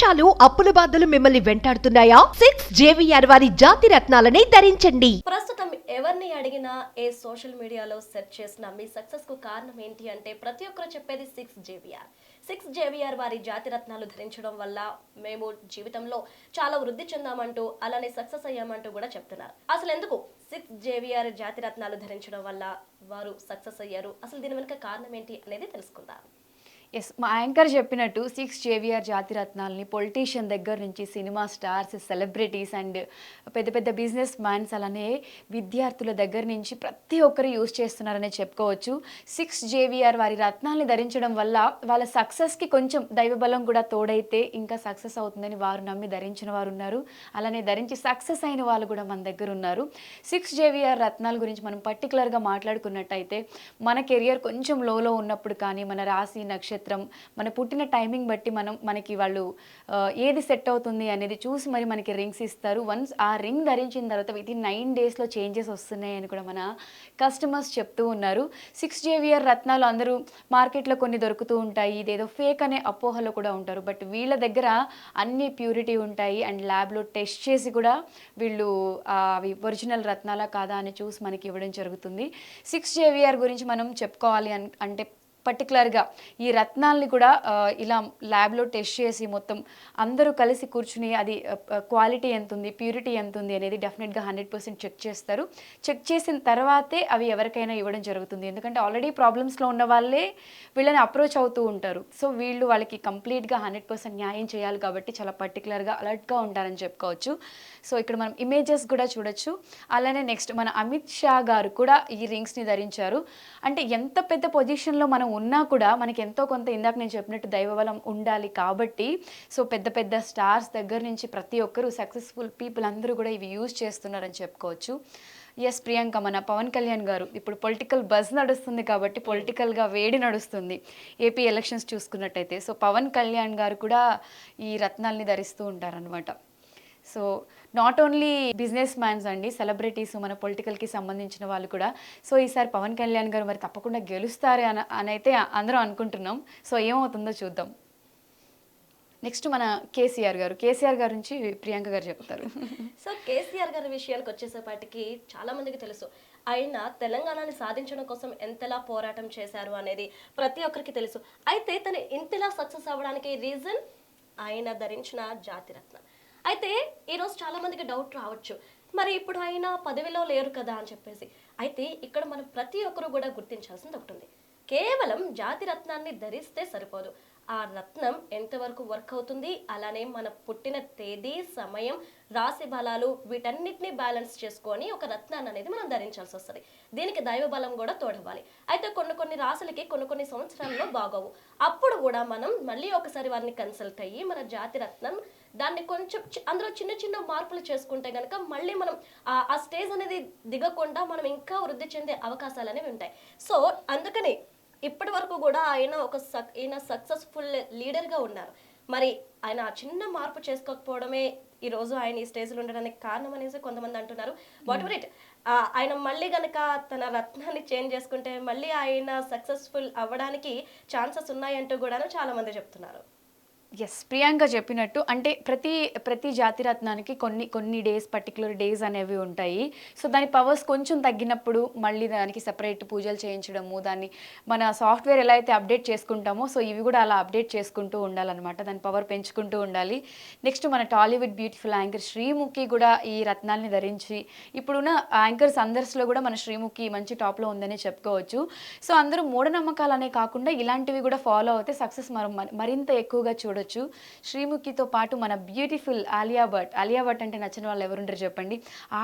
మోసాలు అప్పుల బాధలు మిమ్మల్ని వెంటాడుతున్నాయా? సిక్స్ జేవిఆర్ వారి జాతి రత్నాలని ధరించండి. ప్రస్తుతం ఎవరిని అడిగినా ఏ సోషల్ మీడియాలో సెర్చ్ చేసినా మీ సక్సెస్కు కారణం ఏంటి అంటే ప్రతి ఒక్కరు చెప్పేది సిక్స్ జేవిఆర్ సిక్స్ జేవిఆర్ వారి జాతి రత్నాలు ధరించడం వల్ల మేము జీవితంలో చాలా వృద్ధి చెందామంటూ అలానే సక్సెస్ అయ్యామంటూ కూడా చెప్తున్నారు. అసలు ఎందుకు సిక్స్ జేవిఆర్ జాతి రత్నాలు ధరించడం వల్ల వారు సక్సెస్ అయ్యారు? అసలు దీని వెనుక కారణం ఏంటి అనేది తెలుసుకుందాం. ఎస్ మా యాంకర్ చెప్పినట్టు సిక్స్ జేవిఆర్ జాతి రత్నాలని పొలిటీషియన్ దగ్గర నుంచి సినిమా స్టార్స్ సెలబ్రిటీస్ అండ్ పెద్ద పెద్ద బిజినెస్ మ్యాన్స్ అలానే విద్యార్థుల దగ్గర నుంచి ప్రతి ఒక్కరు యూజ్ చేస్తున్నారనే చెప్పుకోవచ్చు. సిక్స్ జేవిఆర్ వారి రత్నాల్ని ధరించడం వల్ల వాళ్ళ సక్సెస్కి కొంచెం దైవబలం కూడా తోడైతే ఇంకా సక్సెస్ అవుతుందని వారు నమ్మి ధరించిన వారు ఉన్నారు. అలానే ధరించి సక్సెస్ అయిన వాళ్ళు కూడా మన దగ్గర ఉన్నారు. సిక్స్ జేవిఆర్ రత్నాల గురించి మనం పర్టికులర్గా మాట్లాడుకున్నట్టయితే మన కెరియర్ కొంచెం లోలో ఉన్నప్పుడు కానీ మన రాశి నక్షత్రం మన పుట్టిన టైమింగ్ బట్టి మనం మనకి వాళ్ళు ఏది సెట్ అవుతుంది అనేది చూసి మరి మనకి రింగ్స్ ఇస్తారు. వన్స్ ఆ రింగ్ ధరించిన తర్వాత విత్ ఇన్ నైన్ డేస్లో చేంజెస్ వస్తున్నాయి అని కూడా మన కస్టమర్స్ చెప్తూ ఉన్నారు. సిక్స్ జేవియర్ రత్నాలు అందరూ మార్కెట్లో కొన్ని దొరుకుతూ ఉంటాయి. ఇదేదో ఫేక్ అనే అపోహలో కూడా ఉంటారు. బట్ వీళ్ళ దగ్గర అన్ని ప్యూరిటీ ఉంటాయి. అండ్ ల్యాబ్లో టెస్ట్ చేసి కూడా వీళ్ళు అవి ఒరిజినల్ రత్నాలా కాదా అని చూసి మనకి ఇవ్వడం జరుగుతుంది. సిక్స్ జేవిఆర్ గురించి మనం చెప్పుకోవాలి అంటే పర్టికులర్గా ఈ రత్నాల్ని కూడా ఇలా ల్యాబ్లో టెస్ట్ చేసి మొత్తం అందరూ కలిసి కూర్చుని అది క్వాలిటీ ఎంత ఉంది ప్యూరిటీ ఎంత ఉంది అనేది డెఫినెట్గా హండ్రెడ్ పర్సెంట్ చెక్ చేస్తారు. చెక్ చేసిన తర్వాతే అవి ఎవరికైనా ఇవ్వడం జరుగుతుంది. ఎందుకంటే ఆల్రెడీ ప్రాబ్లమ్స్లో ఉన్న వాళ్ళే వీళ్ళని అప్రోచ్ అవుతూ ఉంటారు. సో వీళ్ళు వాళ్ళకి కంప్లీట్గా హండ్రెడ్ పర్సెంట్ న్యాయం చేయాలి కాబట్టి చాలా పర్టికులర్గా అలర్ట్గా ఉంటారని చెప్పుకోవచ్చు. సో ఇక్కడ మనం ఇమేజెస్ కూడా చూడొచ్చు. అలానే నెక్స్ట్ మన అమిత్ షా గారు కూడా ఈ రింగ్స్ని ధరించారు. అంటే ఎంత పెద్ద పొజిషన్లో మనం ఉన్నా కూడా మనకి ఎంతో కొంత ఇందాక నేను చెప్పినట్టు దైవబలం ఉండాలి కాబట్టి సో పెద్ద పెద్ద స్టార్స్ దగ్గర నుంచి ప్రతి ఒక్కరూ సక్సెస్ఫుల్ పీపుల్ అందరూ కూడా ఇవి యూజ్ చేస్తున్నారని చెప్పుకోవచ్చు. ఎస్ ప్రియాంక మన పవన్ కళ్యాణ్ గారు ఇప్పుడు పొలిటికల్ బజ్ నడుస్తుంది కాబట్టి పొలిటికల్గా వేడి నడుస్తుంది ఏపీ ఎలక్షన్స్ చూసుకున్నట్టయితే. సో పవన్ కళ్యాణ్ గారు కూడా ఈ రత్నాల్ని ధరిస్తూ ఉంటారనమాట so not only business mans అండి సెలబ్రిటీస్ మన పొలిటికల్కి సంబంధించిన వాళ్ళు కూడా. సో ఈసారి పవన్ కళ్యాణ్ గారు మరి తప్పకుండా గెలుస్తారే అని అని అయితే అందరం అనుకుంటున్నాం. సో ఏమవుతుందో చూద్దాం. నెక్స్ట్ మన కేసీఆర్ గారు. కేసీఆర్ గారి నుంచి ప్రియాంక గారు చెప్తారు. సో కేసీఆర్ గారి విషయానికి వచ్చేసేపాటికి చాలా మందికి తెలుసు. ఆయన తెలంగాణని సాధించడం కోసం ఎంతలా పోరాటం చేశారు అనేది ప్రతి ఒక్కరికి తెలుసు. అయితే తను ఇంతలా సక్సెస్ అవ్వడానికి రీజన్ ఆయన ధరించిన జాతిరత్నం. అయితే ఈరోజు చాలా మందికి డౌట్ రావచ్చు. మరి ఇప్పుడు ఆయన పదవిలో లేరు కదా అని చెప్పేసి. అయితే ఇక్కడ మనం ప్రతి ఒక్కరు కూడా గుర్తించాల్సింది ఒకటి ఉంది. కేవలం జాతి రత్నాన్ని ధరిస్తే సరిపోదు. ఆ రత్నం ఎంతవరకు వర్క్ అవుతుంది? అలానే మన పుట్టిన తేదీ సమయం రాశి బలాలు వీటన్నిటిని బ్యాలెన్స్ చేసుకొని ఒక రత్నాన్ని అనేది మనం ధరించాల్సి వస్తుంది. దీనికి దైవ బలం కూడా తోడవ్వాలి. అయితే కొన్ని కొన్ని రాశులకి కొన్ని కొన్ని సంవత్సరాల్లో బాగోవు. అప్పుడు కూడా మనం మళ్ళీ ఒకసారి వారిని కన్సల్ట్ అయ్యి మన జాతి రత్నం దాన్ని కొంచెం అందులో చిన్న చిన్న మార్పులు చేసుకుంటే కనుక మళ్ళీ మనం ఆ- స్టేజ్ అనేది దిగకుండా మనం ఇంకా వృద్ధి చెందే అవకాశాలు అనేవి ఉంటాయి. సో అందుకని ఇప్పటి వరకు కూడా ఆయన ఒక సక్ ఈయన సక్సెస్ఫుల్ లీడర్గా ఉన్నారు. మరి ఆయన ఆ చిన్న మార్పు చేసుకోకపోవడమే ఈ రోజు ఆయన ఈ స్టేజ్లో ఉండడానికి కారణం అనేసి కొంతమంది అంటున్నారు. Whatever it? ఆయన మళ్ళీ గనక తన రత్నాన్ని చేంజ్ చేసుకుంటే మళ్ళీ ఆయన సక్సెస్ఫుల్ అవ్వడానికి ఛాన్సెస్ ఉన్నాయంటూ కూడా చాలా మంది చెప్తున్నారు. ఎస్ ప్రియాంక చెప్పినట్టు అంటే ప్రతి ప్రతి జాతి రత్నానికి కొన్ని కొన్ని డేస్ పర్టికులర్ డేస్ అనేవి ఉంటాయి. సో దాని పవర్స్ కొంచెం తగ్గినప్పుడు మళ్ళీ దానికి సపరేట్ పూజలు చేయించడము దాన్ని మన సాఫ్ట్వేర్ ఎలా అయితే అప్డేట్ చేసుకుంటామో సో ఇవి కూడా అలా అప్డేట్ చేసుకుంటూ ఉండాలన్నమాట. దాని పవర్ పెంచుకుంటూ ఉండాలి. నెక్స్ట్ మన టాలీవుడ్ బ్యూటిఫుల్ యాంకర్ శ్రీముఖి కూడా ఈ రత్నాల్ని ధరించి ఇప్పుడున్న యాంకర్స్ అందరిలో కూడా మన శ్రీముఖి మంచి టాప్లో ఉందని చెప్పుకోవచ్చు. సో అందరూ మూఢనమ్మకాలనే కాకుండా ఇలాంటివి కూడా ఫాలో అవుతే సక్సెస్ మరింత ఎక్కువగా చూడొచ్చు. శ్రీముఖితో పాటు మన బ్యూటిఫుల్ ఆలియా భట్. ఆలియా భట్ అంటే నచ్చిన వాళ్ళు ఎవరుంటారు చెప్పండి.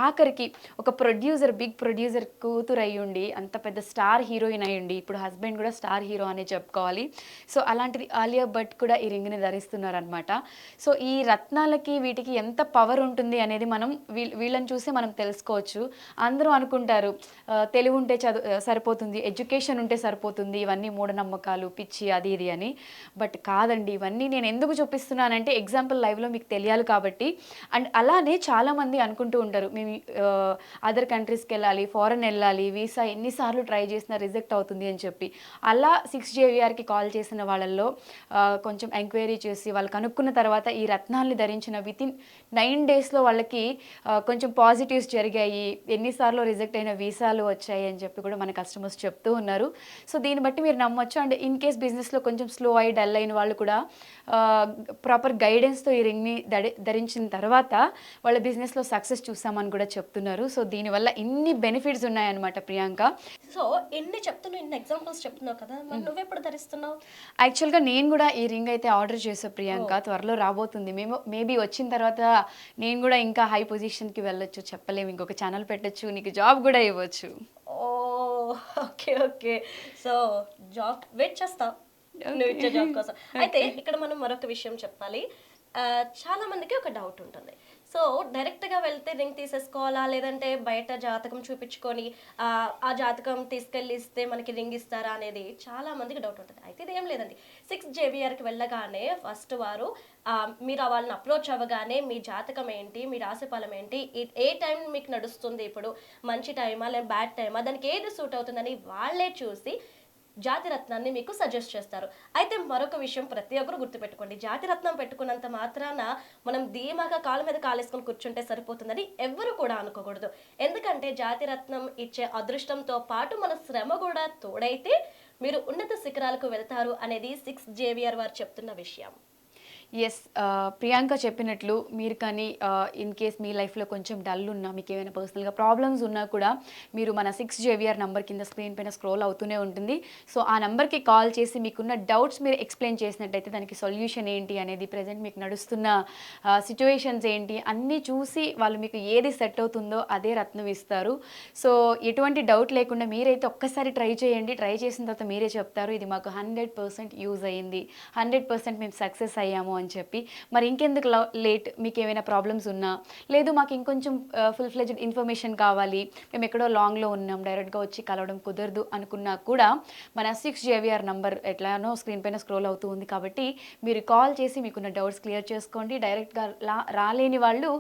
ఆఖరికి ఒక ప్రొడ్యూసర్ బిగ్ ప్రొడ్యూసర్ కూతురు అయ్యుండి అంత పెద్ద స్టార్ హీరోయిన్ అయ్యుండి ఇప్పుడు హస్బెండ్ కూడా స్టార్ హీరో అనే చెప్పుకోవాలి. సో అలాంటిది ఆలియా భట్ కూడా ఈ రింగ్ని ధరిస్తున్నారనమాట సో ఈ రత్నాలకి వీటికి ఎంత పవర్ ఉంటుంది అనేది మనం వీళ్ళ వీళ్ళని చూసి మనం తెలుసుకోవచ్చు. అందరూ అనుకుంటారు తెలివి ఉంటే చదువు సరిపోతుంది ఎడ్యుకేషన్ ఉంటే సరిపోతుంది ఇవన్నీ మూఢనమ్మకాలు పిచ్చి అది ఇది అని. బట్ కాదండి ఇవన్నీ నేను నేను ఎందుకు చూపిస్తున్నానంటే ఎగ్జాంపుల్ లైవ్లో మీకు తెలియాలి కాబట్టి. అండ్ అలానే చాలామంది అనుకుంటూ ఉంటారు మేము అదర్ కంట్రీస్కి వెళ్ళాలి ఫారెన్ వెళ్ళాలి వీసా ఎన్నిసార్లు ట్రై చేసినా రిజెక్ట్ అవుతుంది అని చెప్పి. అలా సిక్స్ జేవిఆర్కి కాల్ చేసిన వాళ్ళల్లో కొంచెం ఎంక్వైరీ చేసి వాళ్ళు కనుక్కున్న తర్వాత ఈ రత్నాల్ని ధరించిన విత్ ఇన్ నైన్ డేస్లో వాళ్ళకి కొంచెం పాజిటివ్స్ జరిగాయి ఎన్నిసార్లు రిజెక్ట్ అయిన వీసాలు వచ్చాయి అని చెప్పి కూడా మన కస్టమర్స్ చెప్తూ ఉన్నారు. సో దీన్ని బట్టి మీరు నమ్మొచ్చు. అండ్ ఇన్ కేస్ బిజినెస్లో కొంచెం స్లో అయి డల్ అయిన వాళ్ళు కూడా ప్రాపర్ గైడెన్స్తో ఈ రింగ్ని ధరి ధరించిన తర్వాత వాళ్ళ బిజినెస్లో సక్సెస్ చూసామని కూడా చెప్తున్నారు. సో దీనివల్ల ఇన్ని బెనిఫిట్స్ ఉన్నాయన్నమాట ప్రియాంక. సో ఎన్ని చెప్తున్నావు ఇన్ని ఎగ్జాంపుల్స్ చెప్తున్నావు కదా మరి నువ్వెప్పుడు ధరిస్తున్నావు? యాక్చువల్గా నేను కూడా ఈ రింగ్ అయితే ఆర్డర్ చేసా ప్రియాంక. త్వరలో రాబోతుంది. మేము మేబీ వచ్చిన తర్వాత నేను కూడా ఇంకా హై పొజిషన్కి వెళ్ళొచ్చు చెప్పలేము. ఇంకొక ఛానల్ పెట్టొచ్చు నీకు జాబ్ కూడా ఇవ్వచ్చు. Okay okay. So job wait చేస్తా. నువ్వు ఇచ్చే జాబ్ కోసం. అయితే ఇక్కడ మనం మరొక విషయం చెప్పాలి. ఆ, చాలా మందికి ఒక డౌట్ ఉంటుంది. సో డైరెక్ట్గా వెళ్తే రింగ్ తీసేసుకోవాలా? లేదంటే బయట జాతకం చూపించుకొని ఆ, జాతకం తీసుకెళ్ళి ఇస్తే మనకి రింగ్ ఇస్తారా అనేది చాలా మందికి డౌట్ ఉంటుంది. అయితే ఇదేం లేదండి. సిక్స్ జేవిఆర్కి వెళ్ళగానే ఫస్ట్ వారు మీరు వాళ్ళని అప్రోచ్ అవ్వగానే మీ జాతకం ఏంటి మీ రాశిఫలం ఏంటి ఏ టైం మీకు నడుస్తుంది ఇప్పుడు? మంచి టైమా లేదా బ్యాడ్ టైమా దానికి ఏది సూట్ అవుతుందని వాళ్ళే చూసి జాతి రత్నాన్ని మీకు సజెస్ట్ చేస్తారు. అయితే మరొక విషయం ప్రతి ఒక్కరు గుర్తుపెట్టుకోండి. జాతి రత్నం పెట్టుకున్నంత మాత్రాన మనం ధీమాగా కాళ్ళ మీద కాలేసుకొని కూర్చుంటే సరిపోతుందని ఎవ్వరు కూడా అనుకోకూడదు. ఎందుకంటే జాతిరత్నం ఇచ్చే అదృష్టంతో పాటు మన శ్రమ కూడా తోడైతే మీరు ఉన్నత శిఖరాలకు వెళ్తారు అనేది సిక్స్ జేవియర్ వారు చెప్తున్న విషయం. ఎస్ uh, ప్రియాంక చెప్పినట్లు మీరు కానీ uh, ఇన్ కేస్ మీ లైఫ్లో కొంచెం డల్ ఉన్నా మీకు ఏమైనా పర్సనల్గా ప్రాబ్లమ్స్ ఉన్నా కూడా మీరు మన సిక్స్ జేవిఆర్ నంబర్ కింద స్క్రీన్ పైన స్క్రోల్ అవుతూనే ఉంటుంది. సో ఆ నెంబర్కి కాల్ చేసి మీకున్న డౌట్స్ మీరు ఎక్స్ప్లెయిన్ చేసినట్టయితే దానికి సొల్యూషన్ ఏంటి అనేది ప్రజెంట్ మీకు నడుస్తున్న uh, సిచ్యువేషన్స్ ఏంటి అన్నీ చూసి వాళ్ళు మీకు ఏది సెట్ అవుతుందో అదే రత్నం ఇస్తారు. సో ఎటువంటి డౌట్ లేకుండా మీరైతే ఒక్కసారి ట్రై చేయండి. ట్రై చేసిన తర్వాత మీరే చెప్తారు ఇది మాకు హండ్రెడ్ పర్సెంట్ యూజ్ అయ్యింది హండ్రెడ్ పర్సెంట్ మేము సక్సెస్ అయ్యాము అని అని చెప్పి. మరి ఇంకెందుకు లేట్? మీకు ఏమైనా ప్రాబ్లమ్స్ ఉన్నా? లేదు మాకు ఇంకొంచెం ఫుల్ ఫ్లెజ్డ్ ఇన్ఫర్మేషన్ కావాలి. మేము ఎక్కడో లాంగ్లో ఉన్నాం. డైరెక్ట్గా వచ్చి కలవడం కుదరదు అనుకున్నా కూడా మన సిక్స్ జేవిఆర్ నంబర్ ఎట్లానో స్క్రీన్ పైన స్క్రోల్ అవుతూ ఉంది కాబట్టి మీరు కాల్ చేసి మీకున్న డౌట్స్ క్లియర్ చేసుకోండి. డైరెక్ట్గా లా రాలేని వాళ్ళు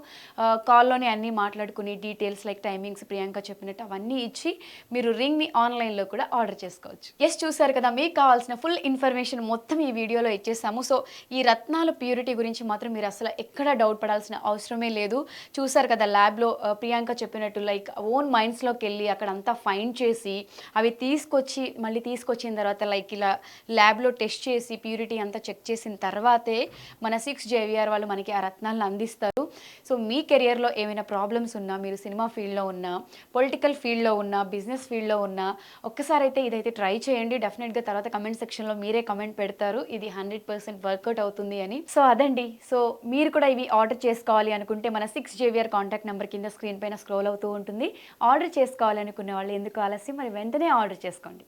కాల్లోనే అన్నీ మాట్లాడుకుని డీటెయిల్స్ లైక్ టైమింగ్స్ ప్రియాంక చెప్పినట్టు అవన్నీ ఇచ్చి మీరు రింగ్ని ఆన్లైన్లో కూడా ఆర్డర్ చేసుకోవచ్చు. ఎస్ చూసారు కదా మీకు కావాల్సిన ఫుల్ ఇన్ఫర్మేషన్ మొత్తం ఈ వీడియోలో ఇచ్చేసాము. సో ఈ రత్నాల ప్యూరిటీ గురించి మాత్రం మీరు అసలు ఎక్కడ డౌట్ పడాల్సిన అవసరమే లేదు. చూసారు కదా ల్యాబ్లో ప్రియాంక చెప్పినట్టు లైక్ ఓన్ మైండ్స్లోకి వెళ్ళి అక్కడ అంతా ఫైండ్ చేసి అవి తీసుకొచ్చి మళ్ళీ తీసుకొచ్చిన తర్వాత లైక్ ఇలా ల్యాబ్లో టెస్ట్ చేసి ప్యూరిటీ అంతా చెక్ చేసిన తర్వాతే మన సిక్స్ జేవిఆర్ వాళ్ళు మనకి ఆ రత్నాలను అందిస్తారు. సో మీ కెరియర్లో ఏమైనా ప్రాబ్లమ్స్ ఉన్నా మీరు సినిమా ఫీల్డ్లో ఉన్నా పొలిటికల్ ఫీల్డ్లో ఉన్నా బిజినెస్ ఫీల్డ్లో ఉన్నా ఒక్కసారి అయితే ఇదైతే ట్రై చేయండి. డెఫినెట్గా తర్వాత కమెంట్ సెక్షన్లో మీరే కమెంట్ పెడతారు. ఇది హండ్రెడ్ పర్సెంట్ వర్కౌట్ అవుతుంది అని సో అదండి. సో మీరు కూడా ఇవి ఆర్డర్ చేసుకోవాలి అనుకుంటే మన సిక్స్ జేవియర్ కాంటాక్ట్ నెంబర్ కింద స్క్రీన్ పైన స్క్రోల్ అవుతూ ఉంటుంది. ఆర్డర్ చేసుకోవాలనుకున్న వాళ్ళు ఎందుకు ఆలస్యం? మరి వెంటనే ఆర్డర్ చేసుకోండి.